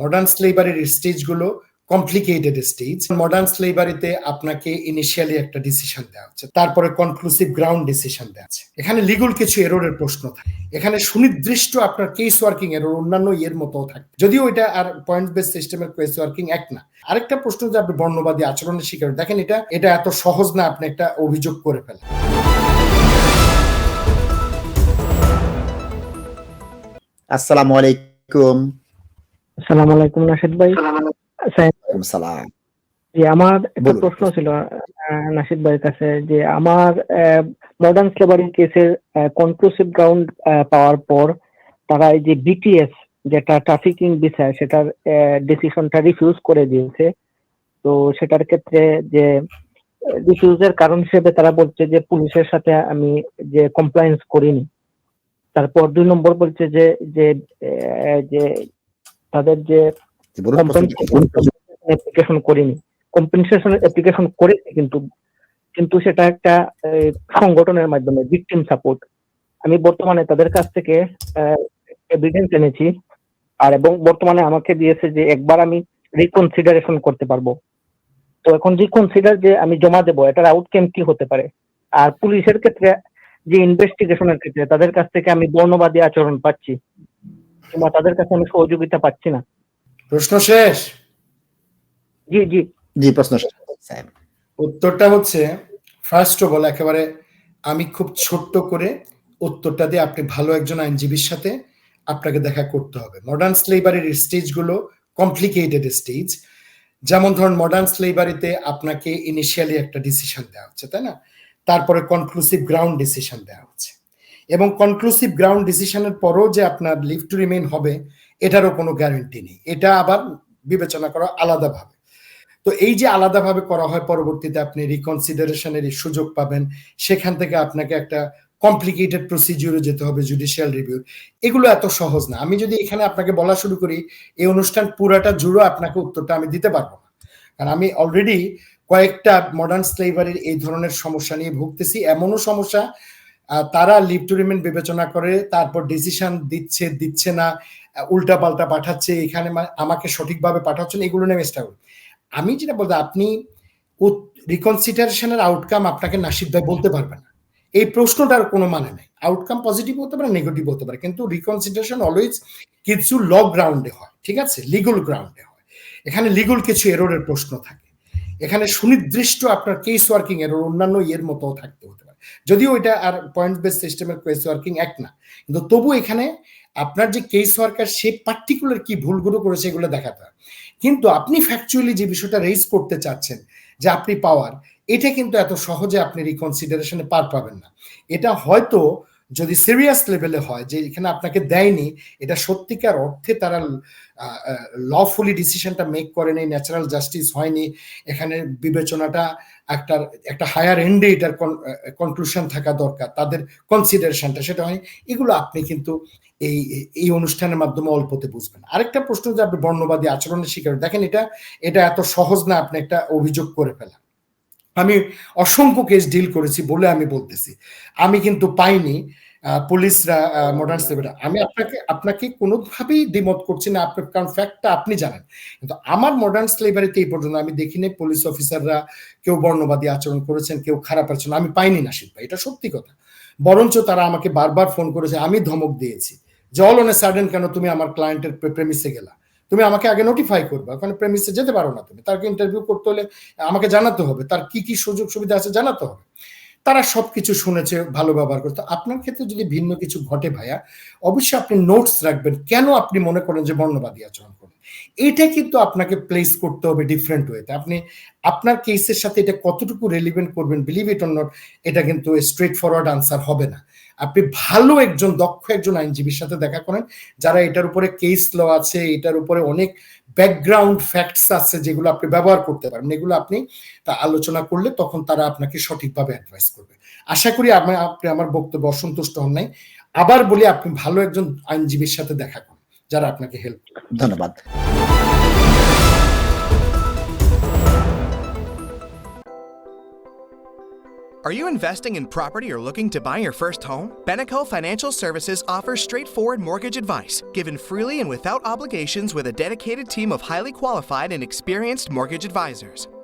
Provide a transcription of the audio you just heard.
Modern স্লেভারির স্টেজগুলো complicated stage modern স্লেভারিতে আপনাকে ইনিশিয়ালি একটা ডিসিশন দেওয়া হচ্ছে। তারপরে কনক্লুসিভ গ্রাউন্ড ডিসিশন দেওয়া আছে এখানে লিগুল কিছু এররের প্রশ্ন থাকে। এখানে সুনির্দিষ্ট আপনার কেস ওয়ার্কিং এরর অন্যান্য ইয়ের মতো থাকে। যদিও এটা আর পয়েন্ট বেস সিস্টেমের কেস ওয়ার্কিং এক না। আরেকটা প্রশ্ন যে আপনি বর্ণবাদী আচরণের শিকার, দেখেন এটা এটা এত সহজ না আপনি একটা অভিযোগ করে ফেলেন। আসসালামু আলাইকুম। আসসালামু আলাইকুম নাশিদ ভাই। সালাম। যে আমার একটা প্রশ্ন ছিল নাশিদ ভাইয়ের কাছে যে আমার মডার্ন স্লেভারি কেসের কনক্লুসিভ গ্রাউন্ড পাওয়ার পর তারা এই যে বিটিএস যেটা ট্রাফিকিং বিষয় সেটার ডিসিশনটা রিফিউজ করে দিয়েছে। তো সেটার ক্ষেত্রে যে রিফিউজের কারণ হিসেবে তারা বলছে যে পুলিশের সাথে আমি যে কমপ্লায়েন্স করিনি। তারপর দুই নম্বর বলছে যে যে আহ, যে তাদের যে অ্যাপ্লিকেশন করিনি। কম্পেনসেশন অ্যাপ্লিকেশন করেছি কিন্তু কিন্তু সেটা একটা সংগঠনের মাধ্যমে ভিকটিম সাপোর্ট আমি বর্তমানে তাদের কাছ থেকে এভিডেন্স এনেছি। আর এবং বর্তমানে আমাকে দিয়েছে যে একবার আমি রিকনসিডারেশন করতে পারব। তো এখন রিকনসিডার যে আমি জমা দেবো এটার আউটকাম কি হতে পারে? আর পুলিশের ক্ষেত্রে যে ইনভেস্টিগেশনের ক্ষেত্রে তাদের কাছ থেকে আমি বর্ণবাদী আচরণ পাচ্ছি। কিংবা তাদের কাছে আমি সহযোগিতা পাচ্ছি না। প্রশ্ন শেষ? জি জি। জি প্রশ্ন শেষ। উত্তরটা হচ্ছে ফার্স্ট অফ অল একেবারে আমি খুব ছোট্ট করে উত্তরটা দিয়ে আপনি ভালো একজন আইনজীবীর সাথে আপনাকে দেখা করতে হবে। মডার্ন স্লেভারির স্টেজগুলো কমপ্লিকেটেড স্টেজ যেমন ধরুন মডার্ন স্লেভারিতে আপনাকে ইনিশিয়ালি একটা ডিসিশন দেওয়া হচ্ছে তাই না? তারপরে কনক্লুসিভ গ্রাউন্ড ডিসিশন দেওয়া হচ্ছে। এবং কনক্লুসিভ গ্রাউন্ড ডিসিশনের পরও যে আপনার লিভ টু রিমেইন হবে, এটারও কোনো গ্যারান্টি নেই। এটা আবার বিবেচনা করা আলাদাভাবে। তো এই যে আলাদাভাবে করা হয়, পরবর্তীতে আপনি রিকনসিডারেশনের সুযোগ পাবেন। সেখান থেকে আপনাকে একটা কমপ্লিকেটেড প্রসিজিওরে যেতে হবে জুডিশিয়াল রিভিউ এগুলো এত সহজ না। আমি যদি এখানে আপনাকে বলা শুরু করি, এই অনুষ্ঠান পুরাটা জুড়ে আপনাকে উত্তরটা আমি দিতে পারব না। কারণ আমি অলরেডি কয়েকটা মডার্ন স্লেভারির এই ধরনের সমস্যা নিয়ে ভুগতেছি। এমনও সমস্যা তারা লিভ টু রিমেন বিবেচনা করে, তারপর ডিসিশন দিচ্ছে দিচ্ছে না উল্টা পাল্টা পাঠাচ্ছে, এখানে আমাকে সঠিকভাবে পাঠাচ্ছে না এগুলো নিয়ে স্ট্রাগল আমি যেটা বলতে, আপনি রিকনসিডারেশনের আউটকাম আপনাকে নাসিদ ভাই বলতে পারবে না। এই প্রশ্নটার কোনো মানে নেই। আউটকাম পজিটিভ হতে পারে নেগেটিভ হতে পারে, কিন্তু রিকনসিডারেশন অলওয়েজ কিছু ল গ্রাউন্ডে হয়, ঠিক আছে? লিগল গ্রাউন্ডে হয়। এখানে লিগল কিছু এররের প্রশ্ন থাকে। এখানে সুনির্দিষ্ট আপনার কেস ওয়ার্কিং এরর অন্যান্য ইয়ের মতো থাকতে হতে পারে। যদিও এটা আর পয়েন্ট বেস সিস্টেমের কেস ওয়ার্কিং এক না, কিন্তু তবু এখানে আপনার যে কেস ওয়ার্কার সে পার্টিকুলার কি ভুলগুলো করেছে এগুলো দেখাতে কিন্তু আপনি ফ্যাকচুয়ালি যে বিষয়টা রেজ করতে চাচ্ছেন, যে আপনি পাওয়ার এটা কিন্তু এত সহজে আপনি রিকনসিডারেশনে পার পাবেন না। এটা হয়তো যদি সিরিয়াস লেভেলে হয়, যে এখানে আপনাকে দেয়নি, এটা সত্যিকার অর্থে তারা লফুলি ডিসিশনটা মেক করেনি ন্যাচারাল জাস্টিস হয়নি, এখানে বিবেচনাটা একটা একটা হায়ার এন্ডে এটার কনক্লুশন থাকা দরকার, তাদের কনসিডারেশনটা সেটা হয়নি, এগুলো আপনি কিন্তু এই এই অনুষ্ঠানের মাধ্যমে অল্পতে বুঝবেন। আরেকটা প্রশ্ন যে আপনি বর্ণবাদী আচরণের শিকার, দেখেন এটা এটা এত সহজ না আপনি একটা অভিযোগ করে ফেলা। আমি অসংখ্য কেস ডিল করেছি বলে আমি বলতেছি। আমি কিন্তু পাইনি পুলিশরা মডার্ন স্লেভেরা আমি আপনাকে আপনাকে কোনোভাবেই দ্বিমত করছি না, আপনার, কারণ ফ্যাক্টটা আপনি জানেন। কিন্তু আমার মডার্ন স্লেভারিতে এই পর্যন্ত আমি দেখিনি পুলিশ অফিসাররা কেউ বর্ণবাদী আচরণ করেছেন, কেউ খারাপ আচরণ, আমি পাইনি না ভাই, এটা সত্যি কথা। বরঞ্চ তারা আমাকে বারবার ফোন করেছে, আমি ধমক দিয়েছি। যে, অল অন এ সাডেন কেন তুমি আমার ক্লায়েন্টের প্রেমিসে গেলা? তুমি আমাকে আগে নোটিফাই করবে। ওখানে প্রেমিসে যেতে পারো না তুমি। তাকে ইন্টারভিউ করতে হলে আমাকে জানাতে হবে। তার কি কি সুযোগ সুবিধা আছে জানাতে হবে। তারা সবকিছু শুনেছে, ভালো ব্যবহার করতে আপনার ক্ষেত্রে যদি ভিন্ন কিছু ঘটে ভাইয়া, অবশ্যই আপনি নোটস রাখবেন। কেন আপনি মনে করেন যে বর্ণবাদী আচরণ করেন? এটা কিন্তু আপনাকে প্লেস করতে হবে ডিফারেন্ট ওয়েতে আপনি আপনার কেসের সাথে এটা কতটুকু রেলিভেন্ট করবেন বিলিভ ইট অর নট এটা কিন্তু স্ট্রেট ফরওয়ার্ড আনসার হবে না। আপনি ভালো একজন, দক্ষ একজন আইনজীবীর সাথে দেখা করেন, যারা এটার উপরে কেস ল আছে, এটার উপরে অনেক ব্যাকগ্রাউন্ড ফ্যাক্টস আছে যেগুলো আপনি ব্যবহার করতে পারেন এগুলো আপনি তা আলোচনা করলে তখন তারা আপনাকে সঠিকভাবে অ্যাডভাইস করবে আশা করি আমি আপনি আমার বক্তব্য অসন্তুষ্ট হন নাই আবার বলি আপনি ভালো একজন আইনজীবীর সাথে দেখা করুন যারা আপনাকে হেল্প ধন্যবাদ Are you investing in property or looking to buy your first home? Beneco Financial Services offers straightforward mortgage advice, given freely and without obligations with a dedicated team of highly qualified and experienced mortgage advisors.